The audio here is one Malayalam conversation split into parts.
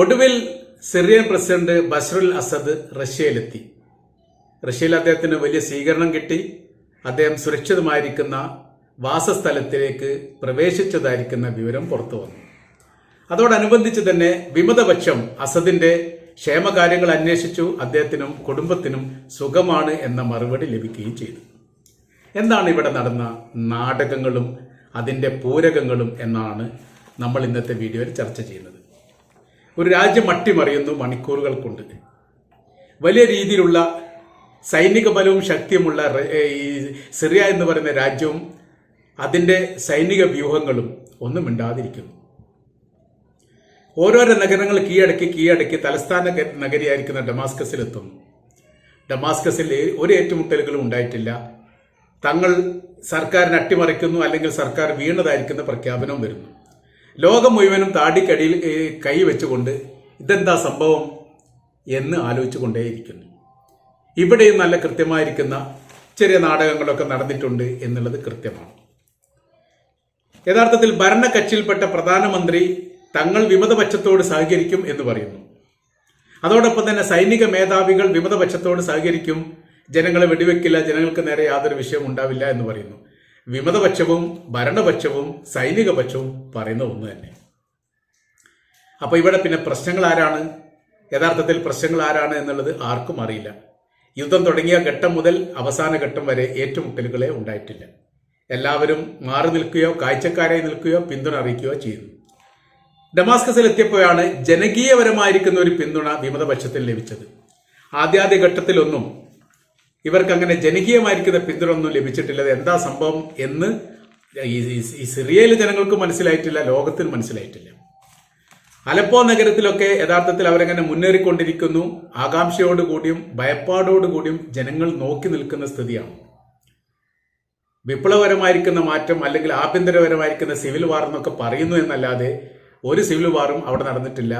ഒടുവിൽ Syrian president Bashar al Assad റഷ്യയിലെത്തി. റഷ്യയിൽ അദ്ദേഹത്തിന് വലിയ സ്വീകരണം കിട്ടി. അദ്ദേഹം സുരക്ഷിതമായിരിക്കുന്ന വാസസ്ഥലത്തിലേക്ക് പ്രവേശിച്ചതായിരിക്കുന്ന വിവരം പുറത്തു വന്നു. അതോടനുബന്ധിച്ച് തന്നെ വിമതപക്ഷം അസദിന്റെ ക്ഷേമകാര്യങ്ങൾ അന്വേഷിച്ചു. അദ്ദേഹത്തിനും കുടുംബത്തിനും സുഖമാണ് എന്ന മറുപടി ലഭിക്കുകയും ചെയ്തു. എന്താണ് ഇവിടെ നടന്ന നാടകങ്ങളും അതിന്റെ പൂരകങ്ങളും എന്നാണ് നമ്മൾ ഇന്നത്തെ വീഡിയോയിൽ ചർച്ച ചെയ്യുന്നത്. ഒരു രാജ്യം അട്ടിമറിയുന്നു മണിക്കൂറുകൾ കൊണ്ട് വലിയ രീതിയിലുള്ള സൈനിക ബലവും ശക്തിയുമുള്ള ഈ സിറിയ എന്ന് പറയുന്ന രാജ്യവും അതിന്റെ സൈനിക വ്യൂഹങ്ങളും ഒന്നും മിണ്ടാതിരിക്കുന്നു. ഓരോരോ നഗരങ്ങൾ കീഴടക്കി കീഴടക്കി തലസ്ഥാന നഗരിയായിരിക്കുന്ന ഡമാസ്കസിലെത്തുന്നു. ഡമാസ്കസിൽ ഒരു ഏറ്റുമുട്ടലുകളും ഉണ്ടായിട്ടില്ല. തങ്ങൾ സർക്കാരിനെ അട്ടിമറിക്കുന്നു അല്ലെങ്കിൽ സർക്കാർ വീണതായിരിക്കുന്ന പ്രഖ്യാപനവും വരുന്നു. ലോകം മുഴുവനും താടിക്കടിയിൽ കൈ വെച്ചുകൊണ്ട് ഇതെന്താ സംഭവം എന്ന് ആലോചിച്ചു കൊണ്ടേയിരിക്കുന്നു ഇവിടെയും നല്ല കൃത്യമായിരിക്കുന്ന ചെറിയ നാടകങ്ങളൊക്കെ നടന്നിട്ടുണ്ട് എന്നുള്ളത് കൃത്യമാണ്. യഥാർത്ഥത്തിൽ ഭരണകക്ഷിയിൽപ്പെട്ട പ്രധാനമന്ത്രി തങ്ങൾ വിമതപക്ഷത്തോട് സഹകരിക്കും എന്ന് പറയുന്നു. അതോടൊപ്പം തന്നെ സൈനിക മേധാവികൾ വിമതപക്ഷത്തോട് സഹകരിക്കും. ജനങ്ങളെ വെടിവെക്കില്ല ജനങ്ങൾക്ക് നേരെ യാതൊരു വിഷയം ഉണ്ടാവില്ല എന്ന് പറയുന്നു. വിമതപക്ഷവും ഭരണപക്ഷവും സൈനികപക്ഷവും പറയുന്ന ഒന്ന് തന്നെ. അപ്പൊ ഇവിടെ പിന്നെ പ്രശ്നങ്ങൾ ആരാണ്? യഥാർത്ഥത്തിൽ പ്രശ്നങ്ങൾ ആരാണ് എന്നുള്ളത് ആർക്കും അറിയില്ല. യുദ്ധം തുടങ്ങിയ ഘട്ടം മുതൽ അവസാന ഘട്ടം വരെ ഏറ്റുമുട്ടലുകളെ ഉണ്ടായിട്ടില്ല. എല്ലാവരും മാറി നിൽക്കുകയോ കാഴ്ചക്കാരായി നിൽക്കുകയോ പിന്തുണ അറിയിക്കുകയോ ചെയ്യുന്നു. ഡമാസ്കസിൽ എത്തിയപ്പോഴാണ് ജനകീയപരമായിരിക്കുന്ന ഒരു പിന്തുണ വിമതപക്ഷത്തിൽ ലഭിച്ചത്. ആദ്യാദ്യ ഘട്ടത്തിലൊന്നും ഇവർക്ക് അങ്ങനെ ജനകീയമായിരിക്കുന്ന പിന്തുണ ഒന്നും ലഭിച്ചിട്ടില്ല എന്താ സംഭവം എന്ന് ഈ സിറിയയിലെ ജനങ്ങൾക്ക് മനസ്സിലായിട്ടില്ല ലോകത്തിന് മനസ്സിലായിട്ടില്ല. അലപ്പോ നഗരത്തിലൊക്കെ യഥാർത്ഥത്തിൽ അവരങ്ങനെ മുന്നേറിക്കൊണ്ടിരിക്കുന്നു. ആകാംക്ഷയോടുകൂടിയും ഭയപ്പാടോടുകൂടിയും ജനങ്ങൾ നോക്കി നിൽക്കുന്ന സ്ഥിതിയാണ്. വിപ്ലവപരമായിരിക്കുന്ന മാറ്റം അല്ലെങ്കിൽ ആഭ്യന്തരപരമായിരിക്കുന്ന സിവിൽ വാർ എന്നൊക്കെ പറയുന്നു എന്നല്ലാതെ ഒരു സിവിൽ വാറും അവിടെ നടന്നിട്ടില്ല.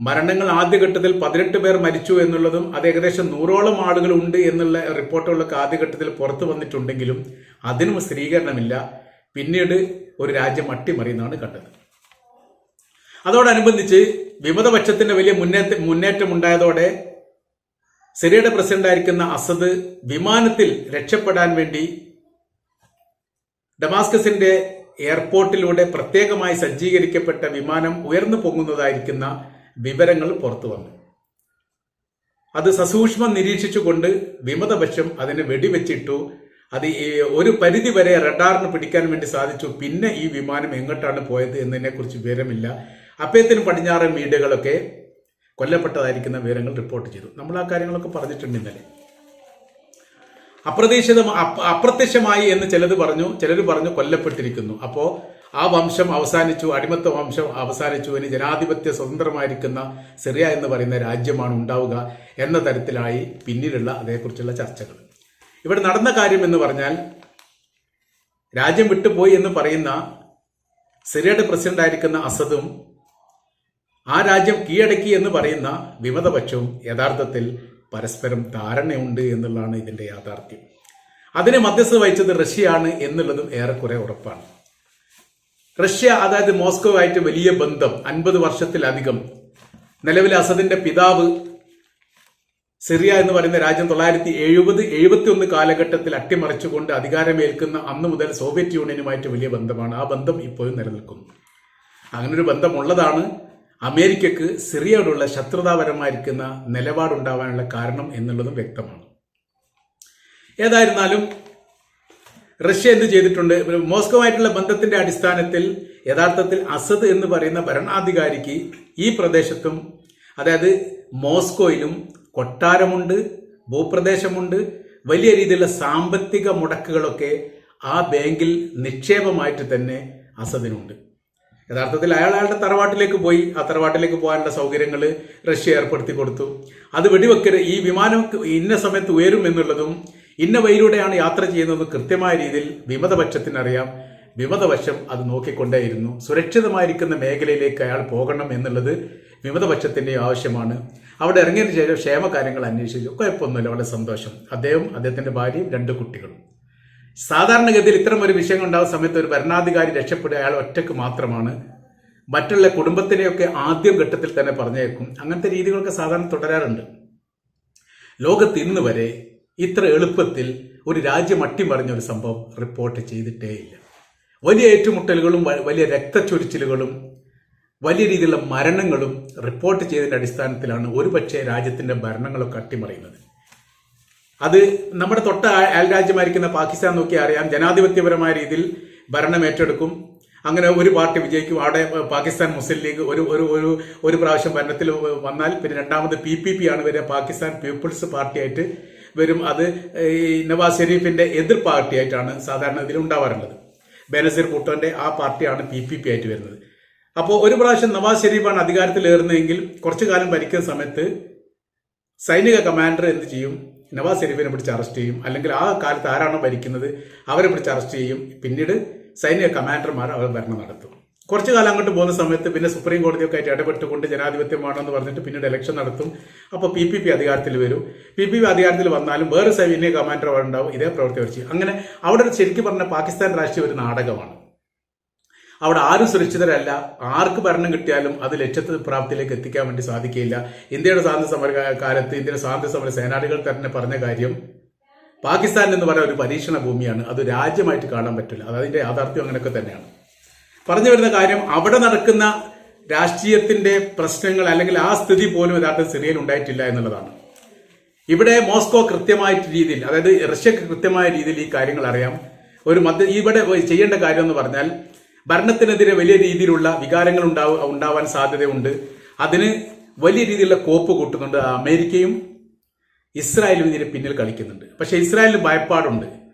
മരണങ്ങൾ ആദ്യഘട്ടത്തിൽ പതിനെട്ട് പേർ മരിച്ചു എന്നുള്ളതും അത് ഏകദേശം നൂറോളം ആളുകൾ ഉണ്ട് എന്നുള്ള റിപ്പോർട്ടുകളൊക്കെ ആദ്യഘട്ടത്തിൽ പുറത്തു വന്നിട്ടുണ്ടെങ്കിലും അതിനും സ്ഥിരീകരണമില്ല. പിന്നീട് ഒരു രാജ്യം അട്ടിമറിയുന്നതാണ് കണ്ടത്. അതോടനുബന്ധിച്ച് വിമതപക്ഷത്തിന്റെ വലിയ മുന്നേറ്റ മുന്നേറ്റം ഉണ്ടായതോടെ സിറിയയുടെ പ്രസിഡന്റായിരിക്കുന്ന അസദ് വിമാനത്തിൽ രക്ഷപ്പെടാൻ വേണ്ടി ഡമാസ്കസിന്റെ എയർപോർട്ടിലൂടെ പ്രത്യേകമായി സജ്ജീകരിക്കപ്പെട്ട വിമാനം ഉയർന്നു പൊങ്ങുന്നതായിരിക്കുന്ന വിവരങ്ങൾ പുറത്തു വന്നു. അത് സസൂക്ഷ്മം നിരീക്ഷിച്ചുകൊണ്ട് വിമതപക്ഷം അതിനെ വെടിവെച്ചിട്ടു. അത് ഒരു പരിധി വരെ റഡാറിന് പിടിക്കാൻ വേണ്ടി സാധിച്ചു. പിന്നെ ഈ വിമാനം എങ്ങോട്ടാണ് പോയത് എന്നതിനെ കുറിച്ച് വിവരമില്ല. അപ്പയത്തിന് പടിഞ്ഞാറൻ മീഡിയകളൊക്കെ കൊല്ലപ്പെട്ടതായിരിക്കുന്ന വിവരങ്ങൾ റിപ്പോർട്ട് ചെയ്തു. നമ്മൾ ആ കാര്യങ്ങളൊക്കെ പറഞ്ഞിട്ടുണ്ട് ഇന്നലെ. അപ്രതീക്ഷിത അപ്രത്യക്ഷമായി എന്ന് ചിലത് പറഞ്ഞു ചിലർ പറഞ്ഞു കൊല്ലപ്പെട്ടിരിക്കുന്നു. അപ്പോ ആ വംശം അവസാനിച്ചു അടിമത്ത വംശം അവസാനിച്ചു ഇനി ജനാധിപത്യ സ്വതന്ത്രമായിരിക്കുന്ന സിറിയ എന്ന് പറയുന്ന രാജ്യമാണ് ഉണ്ടാവുക എന്ന തരത്തിലായി പിന്നീടുള്ള അതേക്കുറിച്ചുള്ള ചർച്ചകൾ. ഇവിടെ നടന്ന കാര്യം എന്ന് പറഞ്ഞാൽ രാജ്യം വിട്ടുപോയി എന്ന് പറയുന്ന സിറിയയുടെ പ്രസിഡന്റ് ആയിരിക്കുന്ന അസദും ആ രാജ്യം കീഴടക്കി എന്ന് പറയുന്ന വിമതപക്ഷവും യഥാർത്ഥത്തിൽ പരസ്പരം ധാരണയുണ്ട് എന്നുള്ളതാണ് ഇതിന്റെ യാഥാർത്ഥ്യം. അതിനെ മധ്യസ്ഥത വഹിച്ചത് റഷ്യയാണ് എന്നുള്ളതും ഏറെക്കുറെ ഉറപ്പാണ്. റഷ്യ അതായത് മോസ്കോ ആയിട്ട് വലിയ ബന്ധം അൻപത് വർഷത്തിലധികം. നിലവിൽ അസദിന്റെ പിതാവ് സിറിയ എന്ന് പറയുന്ന രാജ്യം തൊള്ളായിരത്തി എഴുപത് എഴുപത്തി ഒന്ന് കാലഘട്ടത്തിൽ അട്ടിമറിച്ചുകൊണ്ട് അധികാരമേൽക്കുന്ന അന്ന് മുതൽ സോവിയറ്റ് യൂണിയനുമായിട്ട് വലിയ ബന്ധമാണ്. ആ ബന്ധം ഇപ്പോഴും നിലനിൽക്കുന്നു. അങ്ങനൊരു ബന്ധമുള്ളതാണ് അമേരിക്കക്ക് സിറിയയോടുള്ള ശത്രുതാപരമായിരിക്കുന്ന നിലപാടുണ്ടാവാനുള്ള കാരണം എന്നുള്ളതും വ്യക്തമാണ്. ഏതായിരുന്നാലും റഷ്യ എന്ത് ചെയ്തിട്ടുണ്ട്? മോസ്കോവായിട്ടുള്ള ബന്ധത്തിന്റെ അടിസ്ഥാനത്തിൽ യഥാർത്ഥത്തിൽ അസദ് എന്ന് പറയുന്ന ഭരണാധികാരിക്ക് ഈ പ്രദേശത്തും അതായത് മോസ്കോയിലും കൊട്ടാരമുണ്ട് ഭൂപ്രദേശമുണ്ട്. വലിയ രീതിയിലുള്ള സാമ്പത്തിക മുടക്കുകളൊക്കെ ആ ബാങ്കിൽ നിക്ഷേപമായിട്ട് തന്നെ അസദിനുണ്ട്. യഥാർത്ഥത്തിൽ അയാൾ അയാളുടെ തറവാട്ടിലേക്ക് പോയി. ആ തറവാട്ടിലേക്ക് പോകാനുള്ള സൗകര്യങ്ങൾ റഷ്യ ഏർപ്പെടുത്തി കൊടുത്തു. അത് വെടിവെക്കരുത് ഈ വിമാനം ഇന്ന സമയത്ത് ഉയരും എന്നുള്ളതും ഇന്ന വഴിയിലൂടെയാണ് യാത്ര ചെയ്യുന്നതെന്ന് കൃത്യമായ രീതിയിൽ വിമതപക്ഷത്തിനറിയാം. വിമതപക്ഷം അത് നോക്കിക്കൊണ്ടേയിരുന്നു. സുരക്ഷിതമായിരിക്കുന്ന മേഖലയിലേക്ക് അയാൾ പോകണം എന്നുള്ളത് വിമതപക്ഷത്തിന്റെ ആവശ്യമാണ്. അവിടെ ഇറങ്ങിയതിനു ശേഷം ക്ഷേമകാര്യങ്ങൾ അന്വേഷിച്ചു. കുഴപ്പമൊന്നുമില്ല വളരെ സന്തോഷം. അദ്ദേഹം അദ്ദേഹത്തിന്റെ ഭാര്യയും രണ്ട് കുട്ടികളും. സാധാരണഗതിയിൽ ഇത്തരം ഒരു വിഷയം ഉണ്ടാകുന്ന സമയത്ത് ഒരു ഭരണാധികാരി രക്ഷപ്പെടുക അയാൾ ഒറ്റയ്ക്ക് മാത്രമാണ്. മറ്റുള്ള കുടുംബത്തിനെയൊക്കെ ആദ്യം ഘട്ടത്തിൽ തന്നെ പറഞ്ഞേക്കും. അങ്ങനത്തെ രീതികളൊക്കെ സാധാരണ തുടരാറുണ്ട്. ലോകത്ത് ഇന്ന് വരെ ഇത്ര എളുപ്പത്തിൽ ഒരു രാജ്യം അട്ടിമറിഞ്ഞ ഒരു സംഭവം റിപ്പോർട്ട് ചെയ്തിട്ടേയില്ല. വലിയ ഏറ്റുമുട്ടലുകളും വലിയ രക്തച്ചൊരിച്ചിലുകളും വലിയ രീതിയിലുള്ള മരണങ്ങളും റിപ്പോർട്ട് ചെയ്തതിന്റെ അടിസ്ഥാനത്തിലാണ് ഒരുപക്ഷെ രാജ്യത്തിന്റെ ഭരണങ്ങളൊക്കെ അട്ടിമറിയുന്നത്. അത് നമ്മുടെ തൊട്ട അയൽ അയൽരാജ്യമായിരിക്കുന്ന പാകിസ്ഥാൻ നോക്കി അറിയാം ജനാധിപത്യപരമായ രീതിയിൽ ഭരണം ഏറ്റെടുക്കും. അങ്ങനെ ഒരു പാർട്ടി വിജയിക്കും. അവിടെ പാകിസ്ഥാൻ മുസ്ലിം ലീഗ് ഒരു ഒരു ഒരു ഒരു പ്രാവശ്യം ഭരണത്തിൽ വന്നാൽ പിന്നെ രണ്ടാമത് പി പി പി ആണ് വരെ പാകിസ്ഥാൻ പീപ്പിൾസ് പാർട്ടിയായിട്ട് വരും. അത് ഈ നവാസ് ഷെരീഫിന്റെ എതിർ പാർട്ടിയായിട്ടാണ് സാധാരണ ഇതിൽ ഉണ്ടാവാറുള്ളത്. ബനസീർ ഭൂട്ടോന്റെ ആ പാർട്ടിയാണ് പി പി പി ആയിട്ട് വരുന്നത്. അപ്പോൾ ഒരു പ്രാവശ്യം നവാസ് ഷെരീഫാണ് അധികാരത്തിലേറുന്നതെങ്കിൽ കുറച്ചു കാലം ഭരിക്കുന്ന സമയത്ത് സൈനിക കമാൻഡർ എന്ത് ചെയ്യും? നവാസ് ഷെരീഫിനെ പിടിച്ച് അറസ്റ്റ് ചെയ്യും. അല്ലെങ്കിൽ ആ കാലത്ത് ആരാണോ ഭരിക്കുന്നത് അവരെ പിടിച്ച് അറസ്റ്റ് ചെയ്യും. പിന്നീട് സൈനിക കമാൻഡർമാർ അവർ ഭരണം നടത്തും. കുറച്ചു കാലം അങ്ങോട്ട് പോകുന്ന സമയത്ത് പിന്നെ സുപ്രീം കോടതിയൊക്കെ ആയിട്ട് ഇടപെട്ടുകൊണ്ട് ജനാധിപത്യമാണെന്ന് പറഞ്ഞിട്ട് പിന്നീട് ഇലക്ഷൻ നടത്തും. അപ്പോൾ പി പി പി അധികാരത്തിൽ വരും. പി പി പി അധികാരത്തിൽ വന്നാലും വേറെ സൈനിക കമാൻഡർ ഉണ്ടാവും. ഇതേ പ്രവൃത്തി അവർ അങ്ങനെ അവിടെ ശരിക്കും പറഞ്ഞ പാകിസ്ഥാൻ രാഷ്ട്രീയ ഒരു നാടകമാണ്. അവിടെ ആരും സുരക്ഷിതരല്ല. ആർക്ക് ഭരണം കിട്ടിയാലും അത് ലക്ഷ്യത്തെ പ്രാപ്തിയിലേക്ക് എത്തിക്കാൻ വേണ്ടി സാധിക്കില്ല ഇന്ത്യയുടെ സ്വാതന്ത്ര്യ സമര കാലത്ത് ഇന്ത്യയുടെ സ്വാതന്ത്ര്യ സമര സേനാനികൾ തന്നെ പറഞ്ഞ കാര്യം പാകിസ്ഥാൻ എന്ന് പറയുന്ന ഒരു പരീക്ഷണ ഭൂമിയാണ്. അത് രാജ്യമായിട്ട് കാണാൻ പറ്റില്ല. അത് അതിന്റെ യാഥാർത്ഥ്യം അങ്ങനെയൊക്കെ തന്നെയാണ്. പറഞ്ഞു വരുന്ന കാര്യം അവിടെ നടക്കുന്ന രാഷ്ട്രീയത്തിന്റെ പ്രശ്നങ്ങൾ അല്ലെങ്കിൽ ആ സ്ഥിതി പോലും യഥാർത്ഥ സിറിയയിൽ ഉണ്ടായിട്ടില്ല എന്നുള്ളതാണ്. ഇവിടെ മോസ്കോ കൃത്യമായിട്ട് രീതിയിൽ അതായത് റഷ്യക്ക് കൃത്യമായ രീതിയിൽ ഈ കാര്യങ്ങൾ അറിയാം. ഒരു മധ്യ ഇവിടെ ചെയ്യേണ്ട കാര്യം എന്ന് പറഞ്ഞാൽ ഭരണത്തിനെതിരെ വലിയ രീതിയിലുള്ള വികാരങ്ങൾ ഉണ്ടാവ ഉണ്ടാവാൻ സാധ്യതയുണ്ട്. അതിന് വലിയ രീതിയിലുള്ള കോപ്പ് കൂട്ടുന്നുണ്ട് അമേരിക്കയും ഇസ്രായേലും ഇതിന് പിന്നിൽ കളിക്കുന്നുണ്ട്. പക്ഷേ ഇസ്രായേലിന് ഭയപ്പാടുണ്ട്.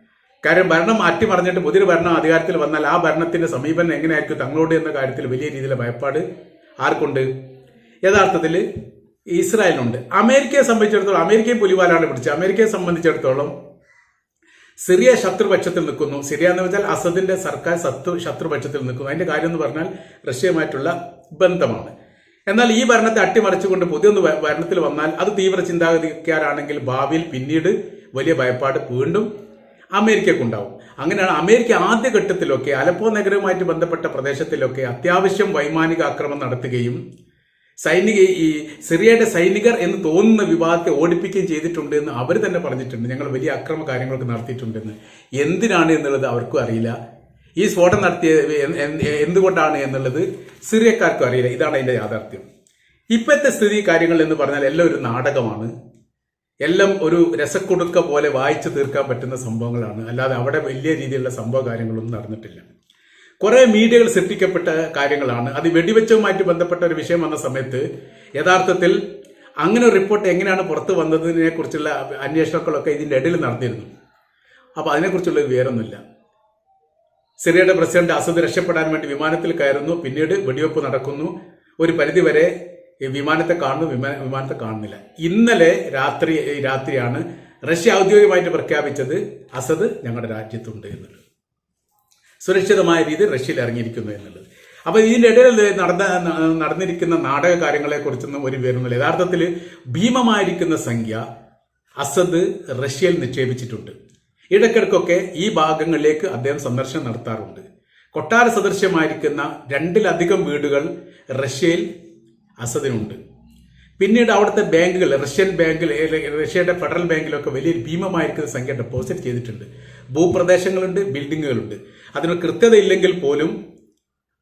കാര്യം ഭരണം മാറ്റിമറിഞ്ഞിട്ട് പുതിയൊരു ഭരണം അധികാരത്തിൽ വന്നാൽ ആ ഭരണത്തിന്റെ സമീപനം എങ്ങനെയായിരിക്കും? തങ്ങളോട് എന്ന കാര്യത്തിൽ വലിയ രീതിയിലെ ഭയപ്പാട് ആർക്കുണ്ട്? യഥാർത്ഥത്തിൽ ഇസ്രായേലിനുണ്ട്. അമേരിക്കയെ സംബന്ധിച്ചിടത്തോളം അമേരിക്കയെ പുലിവാലാണ് പിടിച്ചത്. അമേരിക്കയെ സംബന്ധിച്ചിടത്തോളം സിറിയ ശത്രുപക്ഷത്തിൽ നിൽക്കുന്നു. സിറിയ എന്ന് വെച്ചാൽ അസദിന്റെ സർക്കാർ ശത്രു ശത്രുപക്ഷത്തിൽ നിൽക്കുന്നു. അതിന്റെ കാര്യം എന്ന് പറഞ്ഞാൽ റഷ്യയുമായിട്ടുള്ള ബന്ധമാണ്. എന്നാൽ ഈ ഭരണത്തെ അട്ടിമറിച്ചുകൊണ്ട് പുതിയൊന്ന് ഭരണത്തിൽ വന്നാൽ അത് തീവ്ര ചിന്താഗതിക്കാരാണെങ്കിൽ ഭാവിയിൽ പിന്നീട് വലിയ ഭയപ്പാട് വീണ്ടും അമേരിക്കക്കുണ്ടാവും. അങ്ങനെയാണ് അമേരിക്ക ആദ്യഘട്ടത്തിലൊക്കെ അലപ്പോ നഗരവുമായിട്ട് ബന്ധപ്പെട്ട പ്രദേശത്തിലൊക്കെ അത്യാവശ്യം വൈമാനിക ആക്രമണം നടത്തുകയും സൈനിക ഈ സിറിയയുടെ സൈനികർ എന്ന് തോന്നുന്ന വിവാദത്തെ ഓടിപ്പിക്കുകയും ചെയ്തിട്ടുണ്ട് എന്ന് അവർ തന്നെ പറഞ്ഞിട്ടുണ്ട്. ഞങ്ങൾ വലിയ അക്രമ കാര്യങ്ങളൊക്കെ നടത്തിയിട്ടുണ്ടെന്ന്. എന്തിനാണ് എന്നുള്ളത് അവർക്കും അറിയില്ല. ഈ സ്ഫോടനം നടത്തിയ എന്തുകൊണ്ടാണ് എന്നുള്ളത് സിറിയക്കാർക്കും അറിയില്ല. ഇതാണ് അതിന്റെ യാഥാർത്ഥ്യം. ഇപ്പോഴത്തെ സ്ഥിതി കാര്യങ്ങൾ എന്ന് പറഞ്ഞാൽ എല്ലാം ഒരു നാടകമാണ്. എല്ലാം ഒരു രസക്കുടുക്ക പോലെ വായിച്ചു തീർക്കാൻ പറ്റുന്ന സംഭവങ്ങളാണ്. അല്ലാതെ അവിടെ വലിയ രീതിയിലുള്ള സംഭവ കാര്യങ്ങളൊന്നും നടന്നിട്ടില്ല. കുറേ മീഡിയകൾ സൃഷ്ടിക്കപ്പെട്ട കാര്യങ്ങളാണ്. അത് വെടിവെച്ചവുമായിട്ട് ബന്ധപ്പെട്ട ഒരു വിഷയം വന്ന സമയത്ത് യഥാർത്ഥത്തിൽ അങ്ങനെ ഒരു റിപ്പോർട്ട് എങ്ങനെയാണ് പുറത്തു വന്നതിനെ കുറിച്ചുള്ള അന്വേഷണങ്ങളൊക്കെ ഇതിന്റെ ഇടയിൽ നടന്നിരുന്നു. അപ്പോൾ അതിനെക്കുറിച്ചുള്ള വിവരമൊന്നുമില്ല സിറിയയുടെ പ്രസിഡന്റ് അസദ് രക്ഷപ്പെടാൻ വേണ്ടി വിമാനത്തിൽ കയറുന്നു. പിന്നീട് വെടിവെപ്പ് നടക്കുന്നു. ഒരു പരിധിവരെ വിമാനത്തെ കാണുന്നു വിമാന വിമാനത്തെ കാണുന്നില്ല. ഇന്നലെ രാത്രി രാത്രിയാണ് റഷ്യ ഔദ്യോഗികമായിട്ട് പ്രഖ്യാപിച്ചത് അസദ് ഞങ്ങളുടെ രാജ്യത്തുണ്ട് എന്നുള്ളത്. സുരക്ഷിതമായ രീതിയിൽ റഷ്യയിൽ ഇറങ്ങിയിരിക്കുന്നു എന്നുള്ളത്. അപ്പോൾ ഇതിന്റെ ഇടയിൽ നടന്ന നടന്നിരിക്കുന്ന നാടക കാര്യങ്ങളെ കുറിച്ചൊന്നും ഒരു വിവരമില്ല യഥാർത്ഥത്തിൽ ഭീമമായിരിക്കുന്ന സംഖ്യ അസദ് റഷ്യയിൽ നിക്ഷേപിച്ചിട്ടുണ്ട്. ഇടയ്ക്കിടയ്ക്കൊക്കെ ഈ ഭാഗങ്ങളിലേക്ക് അദ്ദേഹം സന്ദർശനം നടത്താറുണ്ട്. കൊട്ടാര സദൃശ്യമായിരിക്കുന്ന രണ്ടിലധികം വീടുകൾ റഷ്യയിൽ അസദിനുണ്ട് പിന്നീട് അവിടുത്തെ ബാങ്കുകൾ റഷ്യൻ ബാങ്കിൽ റഷ്യയുടെ ഫെഡറൽ ബാങ്കിലൊക്കെ വലിയ ഭീമമായിരിക്കുന്ന സംഖ്യ ഡെപ്പോസിറ്റ് ചെയ്തിട്ടുണ്ട്. ഭൂപ്രദേശങ്ങളുണ്ട് ബിൽഡിങ്ങുകളുണ്ട്. അതിന് കൃത്യതയില്ലെങ്കിൽ പോലും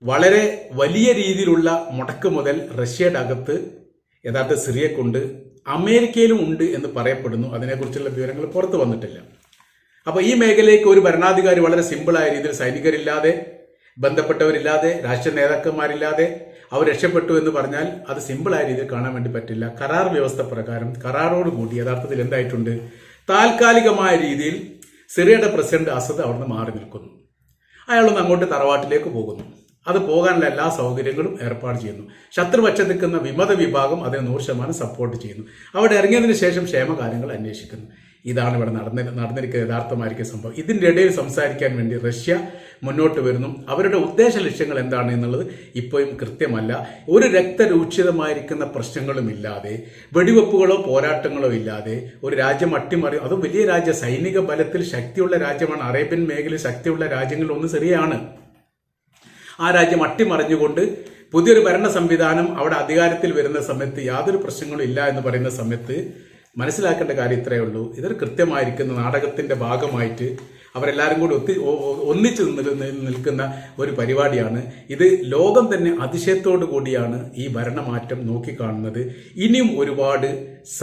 വളരെ വലിയ രീതിയിലുള്ള മുടക്ക് മുതൽ റഷ്യയുടെ അകത്ത് യഥാർത്ഥ സിറിയക്കുണ്ട് അമേരിക്കയിലും ഉണ്ട് എന്ന് പറയപ്പെടുന്നു. അതിനെക്കുറിച്ചുള്ള വിവരങ്ങൾ പുറത്തു വന്നിട്ടില്ല. അപ്പോൾ ഈ മേഖലയ്ക്ക് ഒരു ഭരണാധികാരി വളരെ സിമ്പിളായ രീതിയിൽ സൈനികരില്ലാതെ ബന്ധപ്പെട്ടവരില്ലാതെ രാഷ്ട്രീയ നേതാക്കന്മാരില്ലാതെ അവർ രക്ഷപ്പെട്ടു എന്ന് പറഞ്ഞാൽ അത് സിമ്പിളായ രീതിയിൽ കാണാൻ വേണ്ടി പറ്റില്ല. കരാർ വ്യവസ്ഥ പ്രകാരം കരാറോടുകൂടി യഥാർത്ഥത്തിൽ എന്തായിട്ടുണ്ട്? താൽക്കാലികമായ രീതിയിൽ സിറിയയുടെ പ്രസിഡന്റ് അസദ് അവിടുന്ന് മാറി നിൽക്കുന്നു. അയാളൊന്ന് അങ്ങോട്ട് തറവാട്ടിലേക്ക് പോകുന്നു. അത് പോകാനുള്ള എല്ലാ സൗകര്യങ്ങളും ഏർപ്പാട് ചെയ്യുന്നു. ശത്രുപക്ഷം നിൽക്കുന്ന വിമത വിഭാഗം അതിന് നൂറ് ശതമാനം സപ്പോർട്ട് ചെയ്യുന്നു. അവിടെ ഇറങ്ങിയതിന് ശേഷം ക്ഷേമകാര്യങ്ങൾ അന്വേഷിക്കുന്നു. ഇതാണ് ഇവിടെ നടന്ന നടന്നിരിക്കുന്ന യഥാർത്ഥമായിരിക്കുന്ന സംഭവം. ഇതിന്റെ ഇടയിൽ സംസാരിക്കാൻ വേണ്ടി റഷ്യ മുന്നോട്ട് വരുന്നു. അവരുടെ ഉദ്ദേശ ലക്ഷ്യങ്ങൾ എന്താണ് എന്നുള്ളത് ഇപ്പോഴും കൃത്യമല്ല. ഒരു രക്തരൂക്ഷിതമായിരിക്കുന്ന പ്രശ്നങ്ങളും ഇല്ലാതെ വെടിവെപ്പുകളോ പോരാട്ടങ്ങളോ ഇല്ലാതെ ഒരു രാജ്യം അട്ടിമറി അതും വലിയ രാജ്യ സൈനിക ബലത്തിൽ ശക്തിയുള്ള രാജ്യമാണ് അറേബ്യൻ മേഖലയിൽ ശക്തിയുള്ള രാജ്യങ്ങളിൽ ഒന്ന് ശരിയാണ് ആ രാജ്യം അട്ടിമറിഞ്ഞുകൊണ്ട് പുതിയൊരു ഭരണ സംവിധാനം അവിടെ അധികാരത്തിൽ വരുന്ന സമയത്ത് യാതൊരു പ്രശ്നങ്ങളും ഇല്ല എന്ന് പറയുന്ന സമയത്ത് മനസ്സിലാക്കേണ്ട കാര്യം ഇത്രയേ ഉള്ളൂ. ഇതൊരു കൃത്യമായിരിക്കുന്ന നാടകത്തിന്റെ ഭാഗമായിട്ട് അവരെല്ലാവരും കൂടി ഒത്തി ഒന്നിച്ച് നിൽക്കുന്ന ഒരു പരിപാടിയാണ്. ഇത് ലോകം തന്നെ അതിശയത്തോടു കൂടിയാണ് ഈ ഭരണമാറ്റം നോക്കിക്കാണുന്നത്. ഇനിയും ഒരുപാട്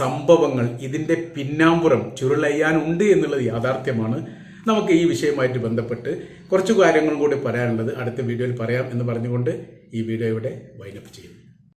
സംഭവങ്ങൾ ഇതിന്റെ പിന്നാമ്പുറം ചുരുളയ്യാനുണ്ട് എന്നുള്ളത് യാഥാർത്ഥ്യമാണ്. നമുക്ക് ഈ വിഷയവുമായിട്ട് ബന്ധപ്പെട്ട് കുറച്ച് കാര്യങ്ങളും കൂടി പറയാനുള്ളത് അടുത്ത വീഡിയോയിൽ പറയാം എന്ന് പറഞ്ഞുകൊണ്ട് ഈ വീഡിയോ ഇവിടെ വൈൻഡപ്പ് ചെയ്യുന്നു.